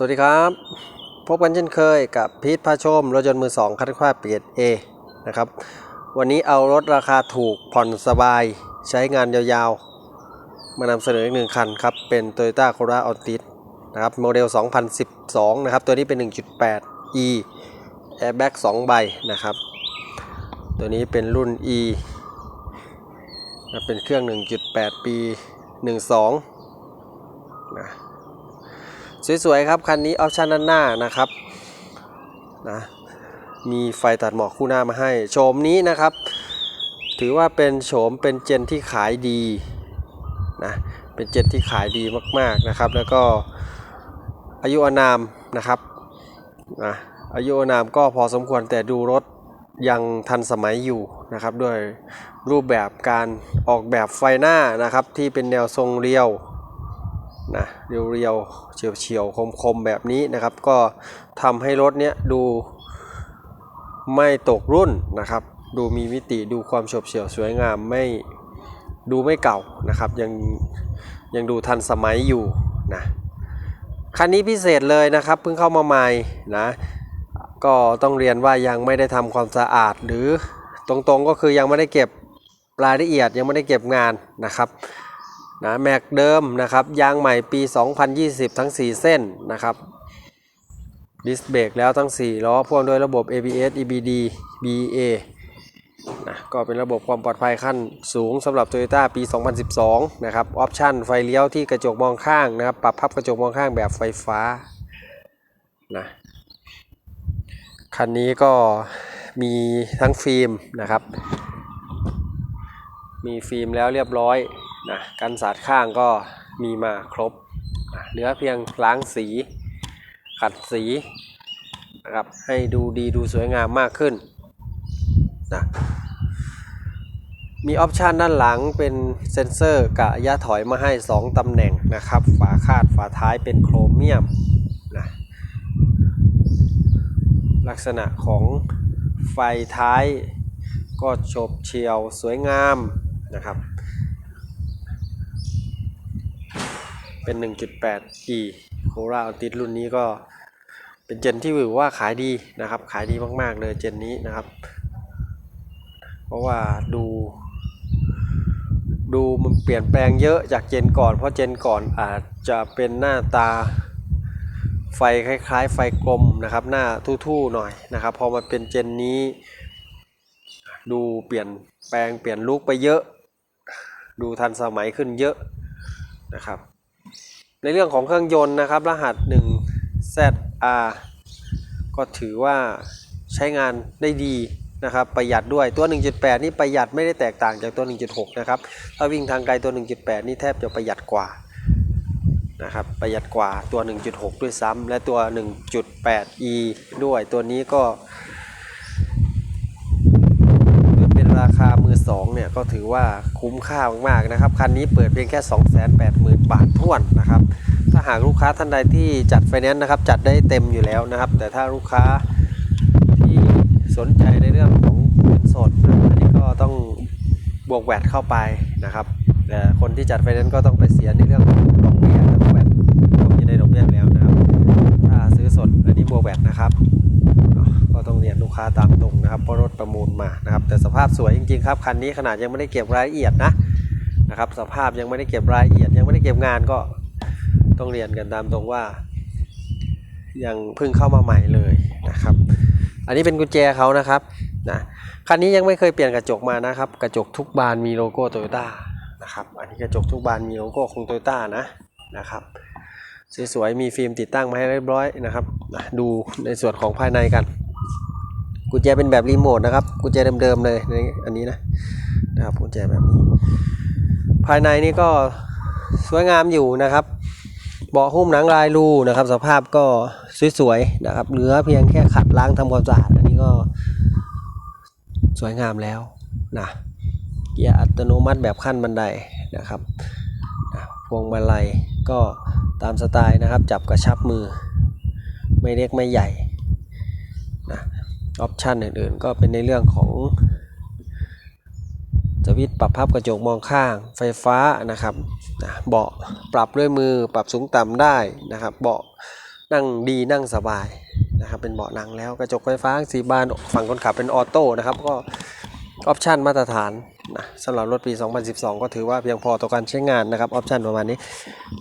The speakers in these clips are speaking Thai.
สวัสดีครับ พบกันเช่นเคยกับพีทพาชมรถยนต์มือสองคันค่าเปลี่ยน A นะครับ วันนี้เอารถราคาถูกผ่อนสบายใช้งานยาวๆ มานำเสนออีกหนึ่งคันครับ เป็น Toyota Corolla Altis นะครับโมเดล 2012 นะครับ ตัวนี้เป็น 1.8 E Airbag 2 ใบนะครับ ตัวนี้เป็นรุ่น E นะเป็นเครื่อง 1.8 ปี 12นะ สวยๆครับคันนี้ออปชันด้านหน้านะครับนะมีไฟตัดหมอกคู่หน้ามาให้โฉมนี้นะครับ ถือว่าเป็นโฉมเป็นเจนที่ขายดีนะเป็นเจนที่ขายดีมากๆนะครับ แล้วก็อายุอนามนะครับนะอายุอนามก็พอสมควรแต่ดูรถยังทันสมัยอยู่นะครับ ด้วยรูปแบบการออกแบบไฟหน้านะครับที่เป็นแนวทรงเรียว นะเรียวๆเฉียวๆคมๆแบบนี้นะครับ ก็ทำให้รถเนี้ยดูไม่ตกรุ่นนะครับ ดูมีมิติดูความโฉบเฉี่ยวสวยงามไม่ดูไม่เก่านะครับยังยังดูทันสมัยอยู่นะคันนี้พิเศษเลยนะครับเพิ่งเข้ามาใหม่นะก็ต้องเรียนว่ายังไม่ได้ทำความสะอาดหรือตรงๆก็คือยังไม่ได้เก็บรายละเอียดยังไม่ได้เก็บงานนะครับ นะแม็กเดิมนะครับยางใหม่ปี 2020 ทั้ง 4 เส้นนะครับดิสเบรกแล้วทั้ง 4 ล้อพ่วงด้วยระบบ ABS EBD BA นะก็เป็นระบบความปลอดภัยขั้นสูงสำหรับ Toyota ปี 2012 นะครับออปชั่นไฟเลี้ยวที่กระจกมองข้างนะครับปรับพับกระจกมองข้างแบบไฟฟ้านะคันนี้ก็มีทั้งฟิล์มนะครับ มีฟิล์มแล้วเรียบร้อย นะกันสาดข้างก็มีมาครบนะเหลือเพียงล้างสีขัดสีนะครับให้ดูดีดูสวยงามมากขึ้นนะมีออปชันด้านหลังเป็นเซ็นเซอร์กะระยะถอยมาให้ 2ตำแหน่งนะครับ ฝาคาดฝาท้ายเป็นโครเมียมนะลักษณะของไฟท้ายก็โฉบเฉียวสวยงามนะครับ เป็น 1.8 e โคราอัลติสรุ่นนี้ก็เป็นเจนที่ถือว่าขายดีนะครับ ขายดีมาก ๆ เลยเจนนี้นะครับ เพราะว่าดู ดูมันเปลี่ยนแปลงเยอะจากเจนก่อน เพราะเจนก่อนอาจจะเป็นหน้าตาไฟคล้าย ๆ ไฟกลมนะครับ หน้าทู่ๆหน่อยนะครับ พอมาเป็นเจนนี้ดูเปลี่ยนแปลงเปลี่ยนลุคไปเยอะ ดูทันสมัยขึ้นเยอะนะครับ ในเรื่องของเครื่องยนต์นะครับ รหัส 1ZR ก็ถือว่าใช้งานได้ดีนะครับ ประหยัดด้วยตัว 1.8 นี่ประหยัดไม่ได้แตกต่างจากตัว 1.6 นะครับ ถ้าวิ่งทางไกลตัว 1.8 นี่แทบจะประหยัดกว่านะครับประหยัดกว่าตัว 1.6 ด้วยซ้ำและตัว 1.8e ด้วยตัวนี้ก็ 2เนี่ยก็ถือว่าคุ้มค่ามากๆนะครับ คันนี้เปิดเพียงแค่ 280,000 บาทท่วนนะครับ ถ้าหากลูกค้าท่านใดที่จัดไฟแนนซ์นะครับ จัดได้เต็มอยู่แล้วนะครับ แต่ถ้าลูกค้าที่สนใจในเรื่องของเงินสดอันนี้ก็ต้องบวกแวดเข้าไปนะครับแต่คนที่จัดไฟแนนซ์ก็ต้องไปเสียในเรื่องของดอกเบี้ยแล้วแวดต้องมีใดอกเบี้ยแล้วนะครับ ถ้าซื้อสดอันนี้บวกแวดนะครับ ก็ต้องเรียนลูกค้าตามตรงนะครับเพราะรถประมูลมานะครับ แต่สภาพสวยจริงๆครับคันนี้ขนาดยังไม่ได้เก็บรายละเอียดนะนะครับ สภาพยังไม่ได้เก็บรายละเอียด ยังไม่ได้เก็บงานก็ต้องเรียนกันตามตรงว่า ยังเพิ่งเข้ามาใหม่เลยนะครับ อันนี้เป็นกุญแจเขานะครับนะคันนี้ยังไม่เคยเปลี่ยนกระจกมานะครับ กระจกทุกบานมีโลโก้โตโยต้านะครับอันนี้กระจกทุกบานมีโลโก้ของโตโยต้านะนะครับสวยๆมีฟิล์มติดตั้งมาให้เรียบร้อยนะครับ ดูในส่วนของภายในกัน กุญแจเป็นแบบรีโมทนะครับ กุญแจเดิมๆเลยในอันนี้นะนะครับกุญแจแบบนี้ ภายในนี่ก็สวยงามอยู่นะครับ เบาะหุ้มหนังลายรูนะครับ สภาพก็สวยๆนะครับ เหลือเพียงแค่ขัดล้างทำความสะอาดอันนี้ก็สวยงามแล้วนะเกียร์อัตโนมัติแบบขั้นบันไดนะครับพวงมาลัยก็ตามสไตล์นะครับ จับกระชับมือ ไม่เล็กไม่ใหญ่ ออปชันอื่นๆ ก็เป็นในเรื่องของสวิตปรับภาพกระจกมองข้างไฟฟ้านะครับนะเบาะปรับด้วยมือปรับสูงต่ำได้นะครับ เบาะนั่งดีนั่งสบายนะครับ เป็นเบาะนั่งแล้วกระจกไฟฟ้าสีบานฝั่งคนขับเป็นออโต้นะครับ ก็ ออปชันมาตรฐานนะสำหรับรถปี 2012 ก็ถือว่าเพียงพอต่อการใช้งานนะครับออปชันประมาณนี้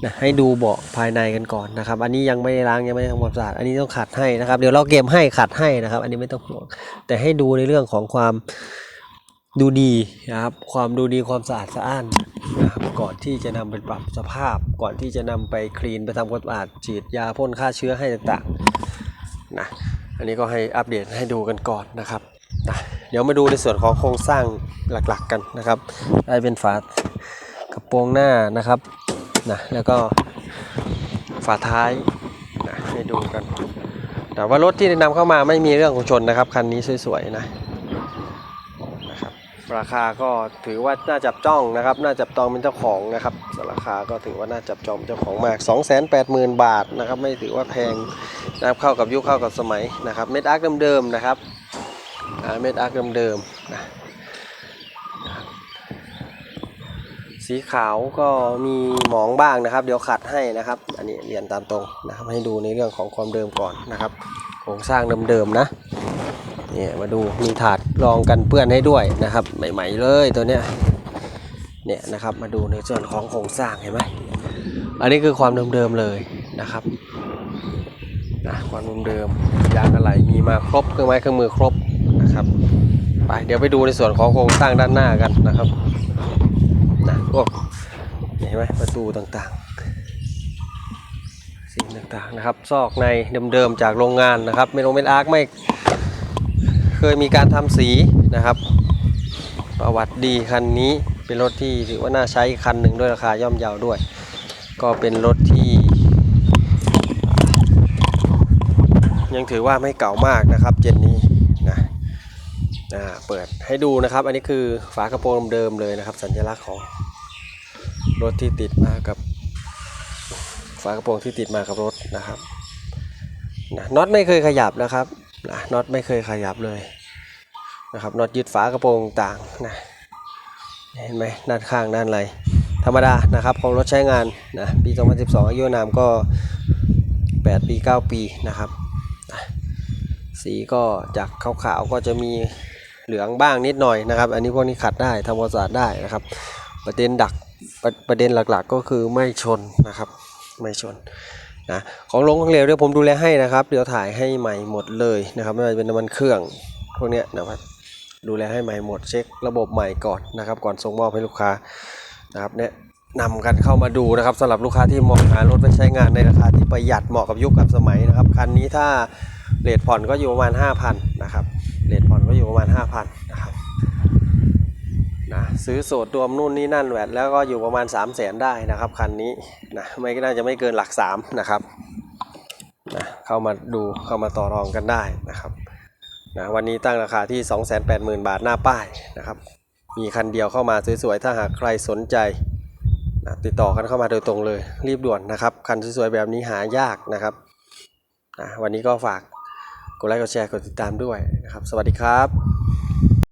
นะให้ดูเบาะภายในกันก่อนนะครับอันนี้ยังไม่ได้ล้างยังไม่ได้ทำความสะอาดอันนี้ต้องขัดให้นะครับเดี๋ยวเราเกมให้ขัดให้นะครับ อันนี้ไม่ต้องห่วงแต่ให้ดูในเรื่องของความดูดีนะครับความดูดีความสะอาดสะอ้านนะครับก่อนที่จะนำไปปรับสภาพ ก่อนที่จะนำไปคลีนไปทำความสะอาดฉีดยาพ่นฆ่าเชื้อให้ต่างๆนะอันนี้ก็ให้อัปเดตให้ดูกันก่อนนะครับ เดี๋ยวมาดูในส่วนของโครงสร้างหลักๆกันนะครับได้เป็นฝากระโปรงหน้านะครับนะแล้วก็ฝาท้ายนะให้ดูกัน แต่ว่ารถที่นำเข้ามาไม่มีเรื่องของชนนะครับคันนี้สวยๆนะนะครับราคาก็ถือว่าน่าจับจ้องนะครับ น่าจับจองเป็นเจ้าของนะครับราคาก็ถือว่าน่าจับจองเป็นเจ้าของมาก 280,000 บาทนะครับ ไม่ถือว่าแพงนะครับเข้ากับยุคเข้ากับสมัยนะครับเม็ดอาร์คเดิมๆนะครับ อ่าเม็ดอาร์คเดิมๆนะสีขาวก็มีหมองบ้างนะครับ เดี๋ยวขัดให้นะครับ อันนี้เรียนตามตรงนะครับให้ดูในเรื่องของความเดิมก่อนนะครับโครงสร้างเดิมๆนะเนี่ยมาดูมีถาดรองกันเปื้อนให้ด้วยนะครับ ใหม่ ๆ เลยตัวเนี้ยเนี่ยนะครับมาดูในส่วนของโครงสร้างเห็นไหมอันนี้คือความเดิมๆเลยนะครับนะความเดิมๆยางอะไหล่มีมาครบเครื่องไม้เครื่องมือครบ นะครับไปเดี๋ยวไปดูในส่วนของโครงสร้างด้านหน้ากันนะครับนะพวกเห็นไหมประตูต่างๆสิ่งต่างๆนะครับ ซอกในเดิมๆจากโรงงานนะครับเมโนเมนอาร์คไม่เคยมีการทำสีนะครับ ประวัติดีคันนี้เป็นรถที่ถือว่าน่าใช้คันหนึ่งด้วยราคาย่อมเยาด้วย ก็เป็นรถที่ ยังถือว่าไม่เก่ามากนะครับเจนนี้่าเปิดให้ดูนะครับ อันนี้คือฝากระโปรงเดิมเลยนะครับ สัญลักษณ์ของรถที่ติดมากับ ฝากระโปรงที่ติดมากับรถนะครับนะน็อตไม่เคยขยับนะครับนะน็อตไม่เคยขยับเลยนะครับน็อตยึดฝากระโปรงต่างนะเห็นไหมด้านข้างด้านอะไรธรรมดานะครับของรถใช้งานนะปี 2012 อายุนามก็ 8 ปี 9 ปีนะครับนะสีก็จากขาวๆก็จะมี เหลืองบ้างนิดหน่อยนะครับ อันนี้พวกนี้ขัดได้ทำความสะอาดได้นะครับ ประเด็นดักประประเด็นหลักๆ ก็คือไม่ชนนะครับไม่ชนนะของลงของเหลวเดี๋ยวผมดูแลให้นะครับ เดี๋ยวถ่ายให้ใหม่หมดเลยนะครับไม่ว่าจะเป็นน้ำมันเครื่องพวกนี้นะครับดูแลให้ใหม่หมดเช็คระบบใหม่ก่อนนะครับ ก่อนส่งมอบให้ลูกค้านะครับเนี่ยนำกันเข้ามาดูนะครับสำหรับลูกค้าที่มองหารถไปใช้งานในราคาที่ประหยัดเหมาะกับยุคกับสมัยนะครับคันนี้ถ้าเลทผ่อนก็อยู่ประมาณ 5,000นะครับ เลทผ่อนก็อยู่ประมาณ 5,000นะครับนะซื้อโสดรวมนู่นนี่นั่นแหวนแล้วก็อยู่ประมาณ 3 0 0แสนได้นะครับคันนี้นะไม่น่าจะไม่เกินหลักสามนะครับนะเข้ามาดูเข้ามาต่อรองกันได้นะครับนะวันนี้ตั้งราคาที่ 280,000 บาทหน้าป้ายนะครับมีคันเดียวเข้ามาสวยๆถ้าหากใครสนใจนะติดต่อกันเข้ามาโดยตรงเลย รีบด่วนนะครับ คันสวยๆแบบนี้หายากนะครับนะวันนี้ก็ฝาก กดไลค์กดแชร์กดติดตามด้วยนะครับ สวัสดีครับ